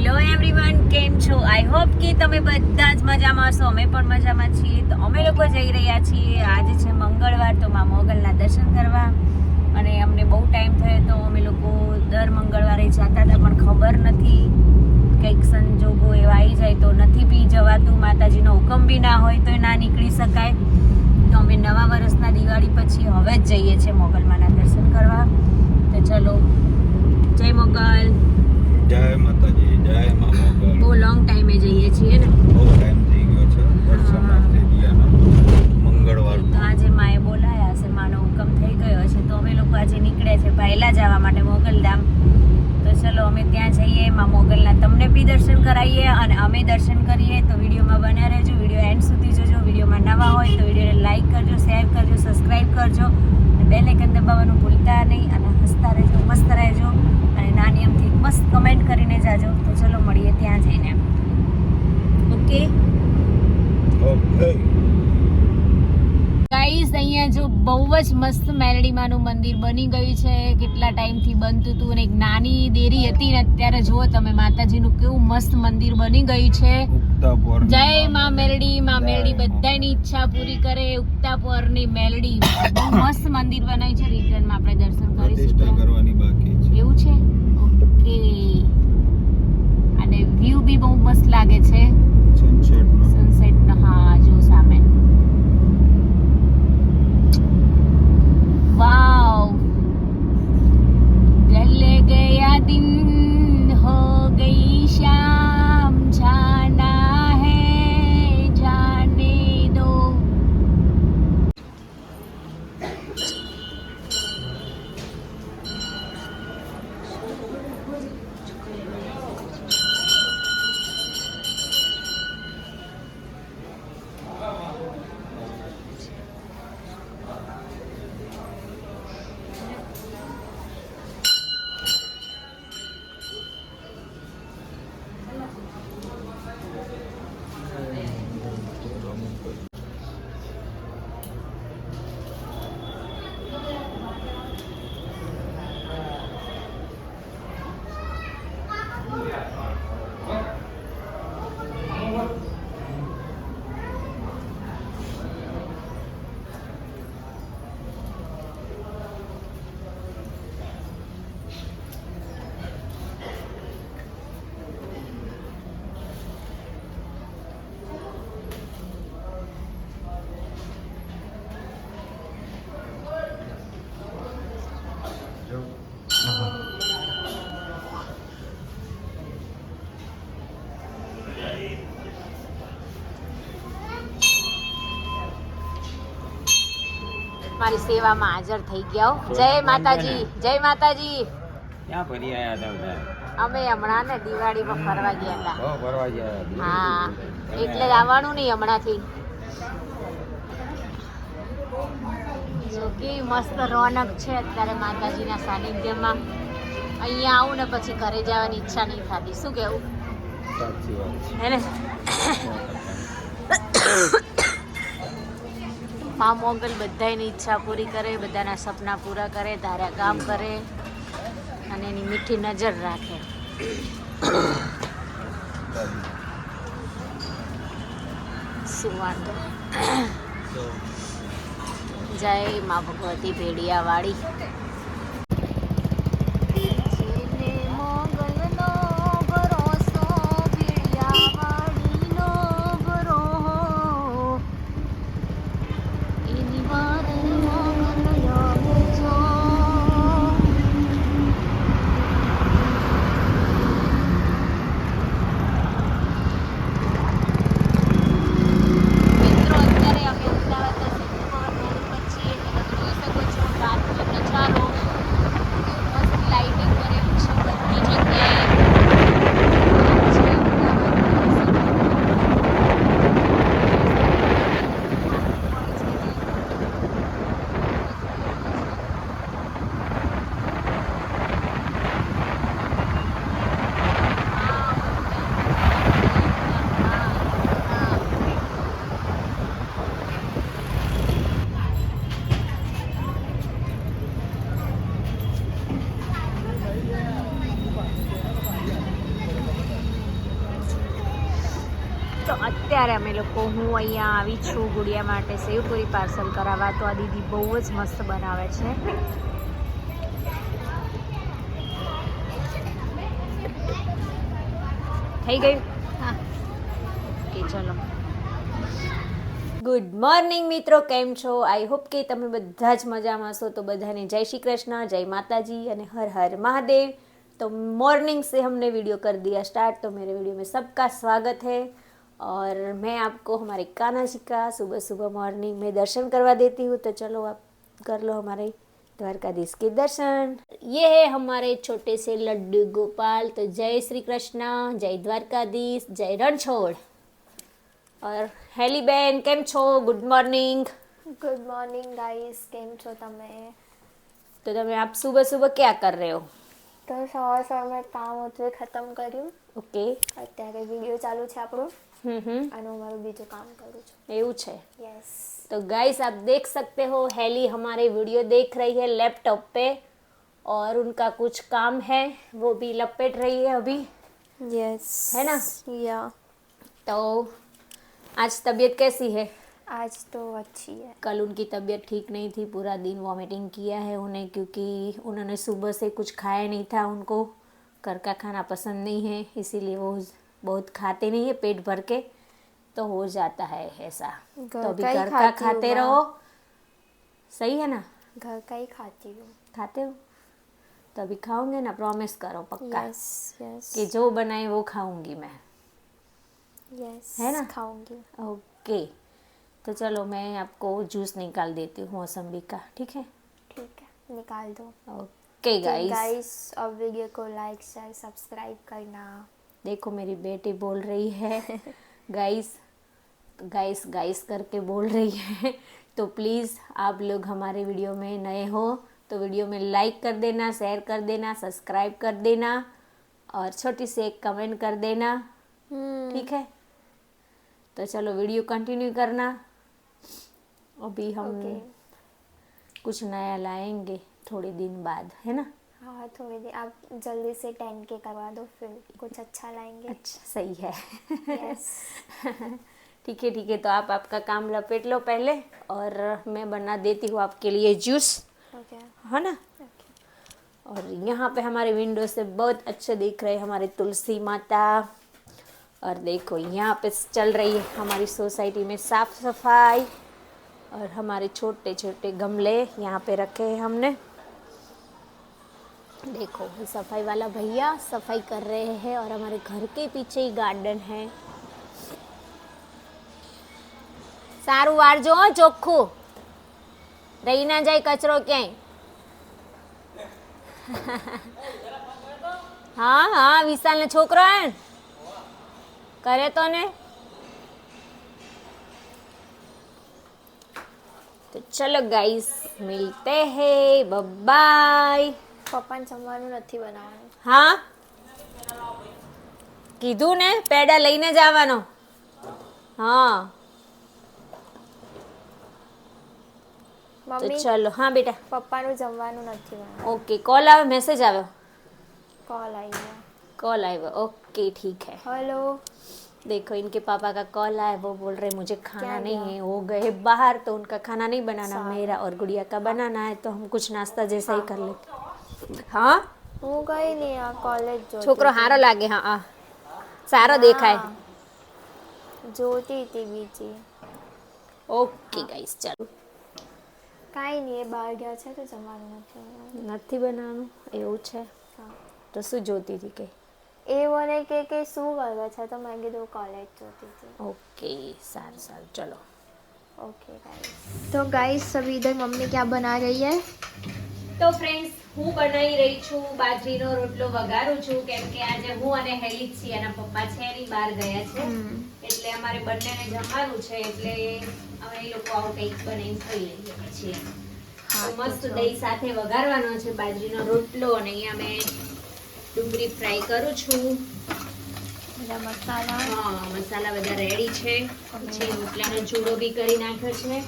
Hello everyone કેમ છો? I hope કે તમે બધા જ મજામાં હશો. અમે પણ મજામાં છીએ. તો અમે લોકો જઈ રહ્યા છીએ. આજે છે મંગળવાર, તો માં મોગલના દર્શન કરવા. અને અમને બહુ ટાઈમ થયો તો અમે લોકો દર મંગળવારે જતા હતા, પણ ખબર નથી. કંઈક સંજોગો એવા આવી જાય તો નથી બી જવાતું. માતાજીનો હુકમ બી ના હોય તો ના નીકળી શકાય. તો અમે નવા વર્ષના દિવાળી પછી હવે જ જઈએ છીએ મોગલમાના દર્શન કરવા. તો ચલો, જય મોગલ. જય માતાજી. બહુ લોંગ ટાઈમે જઈએ છીએ ને. બહુ ટાઈમ થઈ ગયો છે. મંગળવાર. તો આજે માએ બોલાયા છે માનો હુકમ થઈ ગયો છે તો અમે લોકો આજે નીકળ્યા છે પહેલા જવા માટે મોગલધામ. તો ચલો અમે ત્યાં જઈએ માં મોગલના તમને બી દર્શન કરાવીએ અને અમે દર્શન કરીએ. તો વિડીયોમાં બન્યા રહેજો વીડિયો એન્ડ સુધી જોજો. વિડીયોમાં નવા હોય તો વિડીયોને લાઈક કરજો શેર કરજો સબસ્ક્રાઈબ કરજો. અને બે લાઇકન દબાવવાનું ભૂલતા નહીં અને હસતા રહેજો, મસ્ત રહેજો અને નાની અમથી મસ્ત કમેન્ટ કરીને જાજો. તો ચલો મળીએ ત્યાં જઈને. ઓકે ઓકે ગાઈઝ અહીંયા જો બહુ જ મસ્ત મેલડીમાનું મંદિર બની ગયું છે. કેટલા ટાઈમથી બનતું હતું અને એક નાની દેરી હતી ને અત્યારે જુઓ તમે માતાજીનું કેવું મસ્ત મંદિર બની ગયું છે. જય માં મેલડી માં મેલડી બધાની ઈચ્છા પૂરી કરે ઉગતા પોરની મેલડી. બહુ મસ્ત મંદિર બનાવ્યું છે. રિટર્નમાં આપણે દર્શન કરીશું કરવાની બાકી છે. એવું છે? ઓકે. અને વ્યૂ બી બહુ મસ્ત લાગે છે. સનસેટ સનસેટ હા જો સામે. Wow. મારી સેવામાં હાજર થઈ ગયા. જય માતાજી જય માતાજી. ક્યાં ફરી આયા હતા બધા? અમે હમણાં ને દિવાળીમાં ફરવા ગયા હતા. ફરવા ગયા હા એટલે આવવાનું નહીં હમણાંથી. જો કેવી મસ્ત રોનક છે અત્યારે માતાજીના સાનિધ્યમાં. અહીંયા આવું ને પછી ઘરે જવાની ઈચ્છા નહીં થતી. શું કેવું? સાચી હે ને? મા મોગલ બધાની ઈચ્છા પૂરી કરે, બધાના સપના પૂરા કરે, ધાર્યા કામ કરે અને એની મીઠી નજર રાખે. શું વાંધો? જય મા ભગવતી ભેડિયા વાળી જેને મોગલનો ભરોસો ભેડિયાવાડીનો ભરોહો. એની વારે મોગલ આવજો. મિત્રો અત્યારે અમે અમદાવાદના સિદ્ધપવન રોડ ઉપર છીએ તમે જોઈ શકો છો રાતનો નજારો તો અત્યારે અમે લોકો હું અહીંયા આવી છું ગુડિયા માટે સેવપુરી પાર્સલ કરાવવા તો આ દીદી બહુ જ મસ્ત બનાવે છે થઈ ગયું હા ઓકે ચલો ગુડ મોર્નિંગ મિત્રો કેમ છો આઈ હોપ કે તમે બધા જ મજામાં હશો તો બધાને જય શ્રી कृष्ण जय माता जी અને हर हर महादेव तो मॉर्निंग से हमने वीडियो कर दिया स्टार्ट तो मेरे वीडियो में सबका स्वागत है और मैं आपको हमारे कान्हा जी का सुबह सुबह मॉर्निंग में दर्शन करवा देती हूँ तो चलो आप कर लो हमारे द्वारकाधीश के दर्शन ये है हमारे छोटे से लड्डू गोपाल तो जय श्री कृष्ण जय द्वारकाधीश जय रणछोड़ और હેલી બેન કેમ છો good morning good morning guys કેમ છો તમે तो તમે આપ સુબહ સુબહ क्या कर रहे हो તો સવાર સવારમાં કામ હતું એ ખતમ કર્યું ઓકે અત્યારે વિડીયો ચાલુ છે આપણું हम्म हम्म અને હું મારું બીજું કામ કરું છું એવું છે યસ तो गाइस आप देख सकते हो हेली हमारे वीडियो देख रही है लैपटॉप पे और उनका कुछ काम है वो भी लपेट रही है अभी यस है ना? या तो आज तबीयत कैसी है आज तो अच्छी है कल उनकी तबीयत ठीक नहीं थी पूरा दिन वॉमिटिंग किया है उन्हें क्योंकि उन्होंने सुबह से कुछ खाया नहीं था उनको घर का खाना पसंद नहीं है इसीलिए वो बहुत खाते नहीं है पेट भर के तो हो जाता है ऐसा। तो अभी घर का खाते रहो। सही है ना? घर का ही खाती हूँ। खाते हो? तो अभी खाओगे ना प्रॉमिस करो पक्का। यस यस कि जो बनाए वो खाऊँगी मैं। यस है ना? खाऊँगी। ओके। तो चलो मैं आपको जूस निकाल देती हूँ मौसम्बी का ठीक है? ठीक है निकाल दो। ओके गाइस गाइस अब वीडियो को लाइक शेयर सब्सक्राइब करना। देखो मेरी बेटी बोल रही है गाइस गाइस गाइस करके बोल रही है। तो प्लीज़ आप लोग हमारे वीडियो में नए हो तो वीडियो में लाइक कर देना शेयर कर देना सब्सक्राइब कर देना और छोटी सी एक कमेंट कर देना। हम्म। ठीक है? तो चलो वीडियो कंटिन्यू करना। अभी हम ओके कुछ नया लाएँगे थोड़े दिन बाद है ना? हाँ थोड़ी देर आप जल्दी से टेन के करवा दो फिर कुछ अच्छा लाएँगे। अच्छा सही है। ठीक है ठीक है तो आप आपका काम लपेट लो पहले और मैं बना देती हूँ आपके लिए जूस ओके है ना? और यहाँ पे हमारे विंडो से बहुत अच्छे दिख रहे हैं हमारे तुलसी माता। और देखो यहाँ पे चल रही है हमारी सोसाइटी में साफ़ सफ़ाई और हमारे छोटे छोटे गमले यहाँ पे रखे हैं हमने। देखो ये सफाई वाला भैया सफाई कर रहे हैं और हमारे घर के पीछे ही गार्डन है સારું વાળજો હો ચોખ્ખું રહી ના જાય કચરો ક્યાંય હા હા વિશાલ ને છોકરો હે ને? કરે તો ને તો ચલો ગાઈસ મિલતે હે બાય પપ્પાને જમવાનું નથી બનાવવાનું હા કીધું ને પેડા લઈને જ આવવાનો હા તો મમ્મી ચલો હા બેટા પપ્પાનું જમવાનું નથી બનાવવાનું ओके कॉल आवे मैसेज आवे कॉल आई है कॉल आए ओके ठीक है हेलो देखो इनके पापा का कॉल आया वो बोल रहे मुझे खाना क्या नहीं हुआ? है वो गए बाहर तो उनका खाना नहीं बनाना सारा। मेरा और गुड़िया का बनाना है तो हम कुछ नाश्ता जैसा ही कर लेते હા હું ગઈ નહીં આ કોલેજ જો છોકરો હારો લાગે હા આ સારો દેખાય જોતી હતી બીજી ઓકે ગાઈસ ચાલો કાંઈ નહીં એ બહાર ગયા છે તો જમવાનું નથી નથી બનાવવાનું એવું છે તો શું જોતી હતી કે એ મને કે કે શું કરે છે તો મેં કીધું કોલેજ જોતી હતી ઓકે સારું સારું ચલો ओके गाइस तो गाइस अभी इधर मम्मी क्या बना रही है તો ફ્રેન્ડ્સ હું બનાવી રહી છું બાજરીનો રોટલો વઘારું છું કેમ કે આજે હું અને હેલી છીએ એના પપ્પા છે એની બહાર ગયા છે. એટલે અમારે બંનેને જમવાનું છે એટલે અમે એ લોકો આવું કંઈક બનાવીને ખાઈ લઈએ પછી. મસ્ત દહીં સાથે વઘારવાનો છે બાજરીનો રોટલો અને અહીંયા મેં ડુંગળી ફ્રાય કરું છું. બધા મસાલા. હા મસાલા બધા રેડી છે. પછી રોટલાનો ચૂડો બી કરી નાખ્યો છે.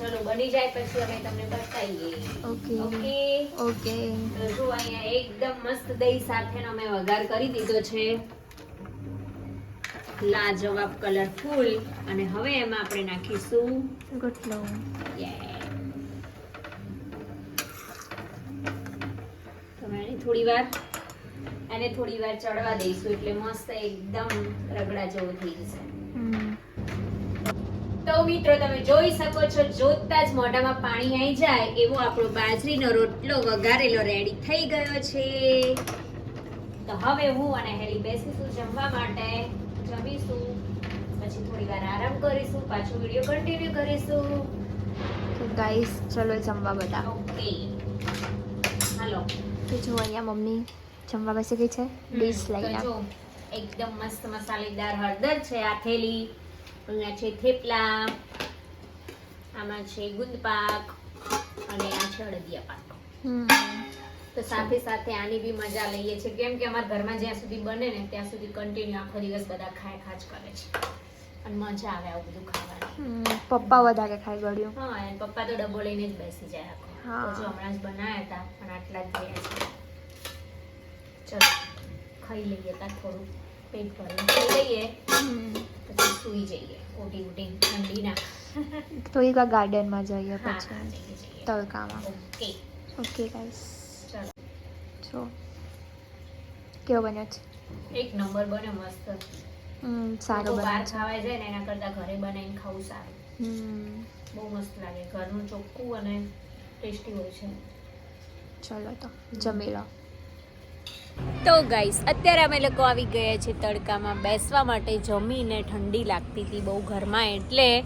ચલો બની જાય પછી અમે તમને બતાવીએ. ઓકે. ઓકે? ઓકે. તો જો અહીંયા એકદમ મસ્ત દહીં સાથેનો મેં વઘાર કરી દીધો છે. લાજવાબ કલરફુલ અને હવે એમાં આપણે નાખીશું ગુટલો. થોડી વાર એને થોડી વાર ચડવા દઈશું એટલે મસ્ત એકદમ રગડા જેવું થઈ જશે. તો મિત્રો તમે જોઈ શકો છો જોતા જ મોઢામાં પાણી આવી જાય એવો આપણો બાજરીનો રોટલો વઘારેલો રેડી થઈ ગયો છે. તો હવે હું અને હેલી બેસીશું જમવા માટે. જમીશું પછી થોડી વાર આરામ કરીશું પાછો વીડિયો કન્ટિન્યુ કરીશું. તો ગાઈસ ચલો જમવા બધા. ઓકે હાલો. તો જો અહીંયા મમ્મી જમવા બેસી ગઈ છે. ડીશ લઈને એકદમ મસ્ત મસાલેદાર હળદર છે આ થેલી. અહીંયા છે થેપલા આમાં છે ગુંદ પાક અને આ છે અડદિયા પાક. તો સાથે સાથે આની બી મજા લઈએ છીએ. કેમ કે અમારા ઘરમાં જ્યાં સુધી બને ને ત્યાં સુધી કન્ટિન્યુ આખો દિવસ બધા ખાય ખાચ કરે છે. અને મજા આવે આવું બધું ખાવાનું. પપ્પા વધારે ખાઈ ગળ્યું. હા અને પપ્પા તો ડબ્બો લઈને જ બેસી જાય આખો. જો હમણાં જ બનાવ્યા હતા પણ આટલા જ ગયા છે. ચલો ખાઈ લઈએ તા થોડું. પેટ ખાઈ લઈએ પછી સૂઈ જઈએ ઓટી ઉટી ઠંડીના. થોડીક વાર ગાર્ડનમાં જઈએ પછી. તડકામાં. ઓકે. Okay guys. ચલો. જો. કેવો બન્યો છે? એક નંબર બને મસ્ત. હમ સારો લોકો બહાર ખાવાય જાય ને એના કરતાં ઘરે બનાવીને ખાવું સારું. હમ. બહુ મસ્ત લાગે. ઘરનું ચોખ્ખું અને ટેસ્ટી હોય છે. ચલો તો જમી લો. તો ગાઈસ, અત્યારે અમે લોકો આવી ગયા છે તડકામાં બેસવા માટે. જમીને ઠંડી લાગતી હતી બહુ ઘરમાં, એટલે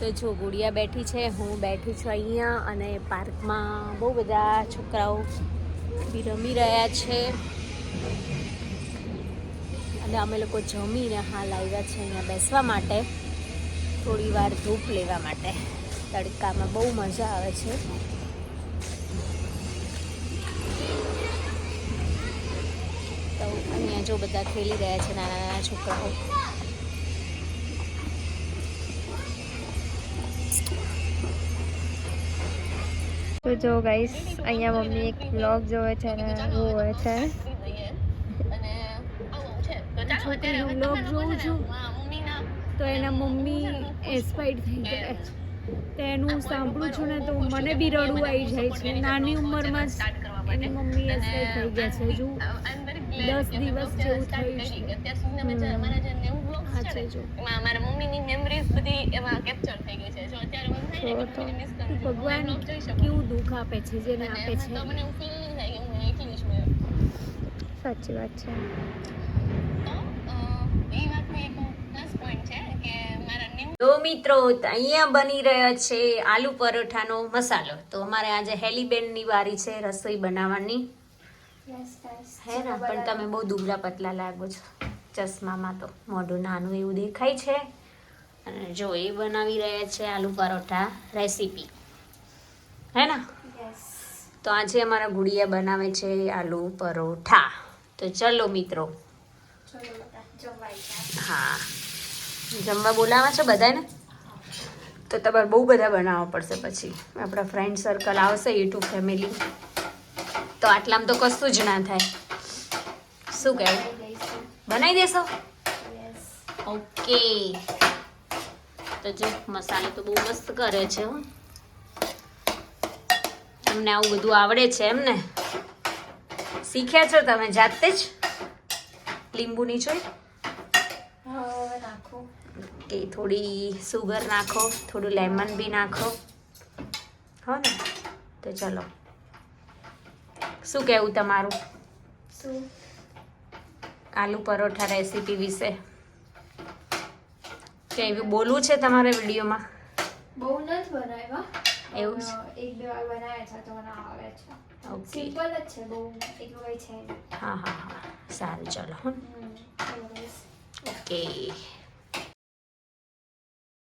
તો જો ગુડિયા બેઠી છે, હું બેઠી છું અહીંયા અને પાર્કમાં બહુ બધા છોકરાઓ બી રમી રહ્યા છે. અને અમે લોકો જમીને હાલ આવ્યા છે અહીંયા બેસવા માટે. થોડી વાર ધૂપ લેવા માટે. તડકામાં બહુ મજા આવે છે. અહીંયા જો બધા ખેલી રહ્યા છે નાના નાના છોકરાઓ. તો જો ગાઈસ અહીંયા મમ્મી એક બ્લોગ જોવે છે અને જોવે છે. છોકરીનો બ્લોગ જોઉં છું. તો એના મમ્મી એક્સપાયર્ડ થઈ ગયા છે. તો એનું સાંભળું છું ને તો મને બી રડવું આવી જાય છે. નાની ઉંમરમાં જ એની મમ્મી એક્સપાયર્ડ થઈ ગયા છે હજુ. દસ દિવસ જેવું થયું છે. હા છે જો મારા મમ્મીની મેમરીઝ બધી એમાં કેપ્ચર થઈ ગઈ છે. જો અત્યારે મને થાય કે મિસ કરું ભગવાન કેવું દુઃખ આપે છે જેને આપે છે. તો મને ફીલ નહીં થાય કે હું એકલી છું સાચી વાત છે. તો એ વાતનો એક પ્લસ પોઈન્ટ છે કે મારા તો મિત્રો અહીંયા બની રહ્યા છે આલુ પરોઠાનો મસાલો. તો અમારે આજે હેલીબેનની વારી છે રસોઈ બનાવવાની. હે ને? પણ તમે બહુ દુબળા પતલા લાગો છો. ચશ્મામાં તો મોઢું નાનું એવું દેખાય છે. અને જો એ બનાવી રહ્યા છે આલુ પરોઠા રેસીપી. હે ને? તો આજે અમારા ગુડિયા બનાવે છે આલુ પરોઠા. તો ચલો મિત્રો. હા. જમવા બોલાવા છે બધાને? તો તમારે બહુ બધા બનાવવા પડશે પછી. આપણા ફ્રેન્ડ સર્કલ આવશે યુટ્યુબ ફેમિલી તો આટલામાં તો કશું જ ના થાય. શું કહેવું બનાવી દેશો? ઓકે. તો જો મસાલો તો બહુ મસ્ત કરે છે હો. તમને આવું બધું આવડે છે એમ ને? શીખ્યા છો તમે જાતે જ? લીંબુ નીચોય કે થોડી સુગર નાખો થોડું લેમન બી નાખો. હો ને? તો ચલો. શું કહેવું તમારું? શું? આલુ પરોઠા રેસીપી વિશે. કે એવું બોલવું છે તમારે વિડીયોમાં? બહુ નથી બનાવ્યા. એવું છે? એક બે વાર બનાવ્યા છે તો મને આવે છે. ઓકે. સિમ્પલ જ છે બહુ એટલું કઈ છે. હા હા હા. સારું ચલો. ઓકે.